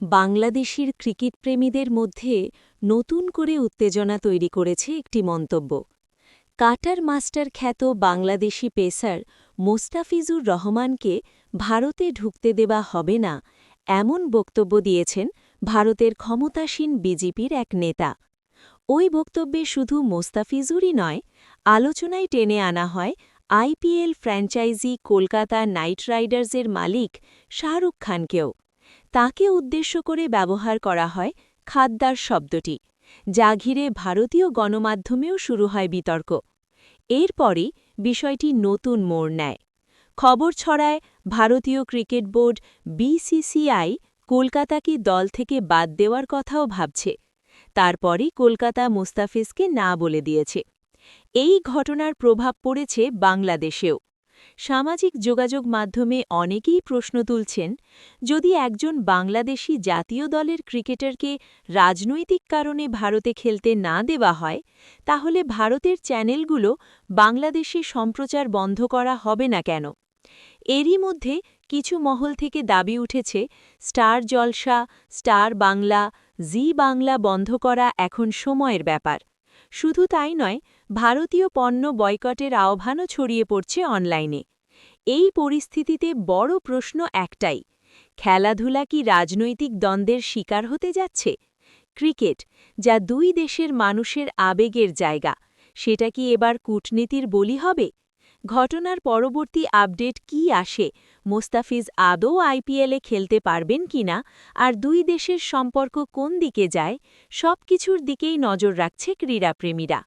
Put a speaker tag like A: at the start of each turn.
A: বাংলাদেশির ক্রিকেটপ্রেমীদের মধ্যে নতুন করে উত্তেজনা তৈরি করেছে একটি মন্তব্য। কাটার মাস্টার খ্যাত বাংলাদেশি পেসার মোস্তাফিজুর রহমানকে ভারতে ঢুকতে দেওয়া হবে না, এমন বক্তব্য দিয়েছেন ভারতের ক্ষমতাসীন বিজেপির এক নেতা। ওই বক্তব্যে শুধু মোস্তাফিজুরই নয়, আলোচনায় টেনে আনা হয় আইপিএল ফ্র্যাঞ্চাইজি কলকাতা নাইট রাইডার্সের মালিক শাহরুখ খানকেও। তাকে উদ্দেশ্য করে ব্যবহার করা হয় খাদ্দার শব্দটি, যা ঘিরে ভারতীয় গণমাধ্যমেও শুরু হয় বিতর্ক। এরপরই বিষয়টি নতুন মোড় নেয়। খবর ছড়ায় ভারতীয় ক্রিকেট বোর্ড বিসিসিআই কলকাতাকে দল থেকে বাদ দেওয়ার কথাও ভাবছে। তারপরই কলকাতা মুস্তাফিজকে না বলে দিয়েছে। এই ঘটনার প্রভাব পড়েছে বাংলাদেশেও। সামাজিক যোগাযোগ মাধ্যমে অনেকেই প্রশ্ন তুলছেন, যদি একজন বাংলাদেশি জাতীয় দলের ক্রিকেটারকে রাজনৈতিক কারণে ভারতে খেলতে না দেওয়া হয়, তাহলে ভারতের চ্যানেলগুলো বাংলাদেশে সম্প্রচার বন্ধ করা হবে না কেন? এরই মধ্যে কিছু মহল থেকে দাবি উঠেছে, Star Jalsha, Star Bangla, Zee Bangla বন্ধ করা এখন সময়ের ব্যাপার। শুধু তাই নয়, ভারতীয় পণ্য বয়কটের আহ্বানও ছড়িয়ে পড়ছে অনলাইনে। এই পরিস্থিতিতে বড় প্রশ্ন একটাই, খেলাধুলা কি রাজনৈতিক দ্বন্দ্বের শিকার হতে যাচ্ছে? ক্রিকেট, যা দুই দেশের মানুষের আবেগের জায়গা, সেটা কি এবার কূটনীতির বলি হবে? ঘটনার পরবর্তী আপডেট কি আসে? মোস্তাফিজ আদৌ আইপিএলে খেলতে পারবেন কিনা আর দুই দেশের সম্পর্ক কোন দিকে যায় সব কিছুর দিকেই নজর রাখছে ক্রীড়াপ্রেমীরা।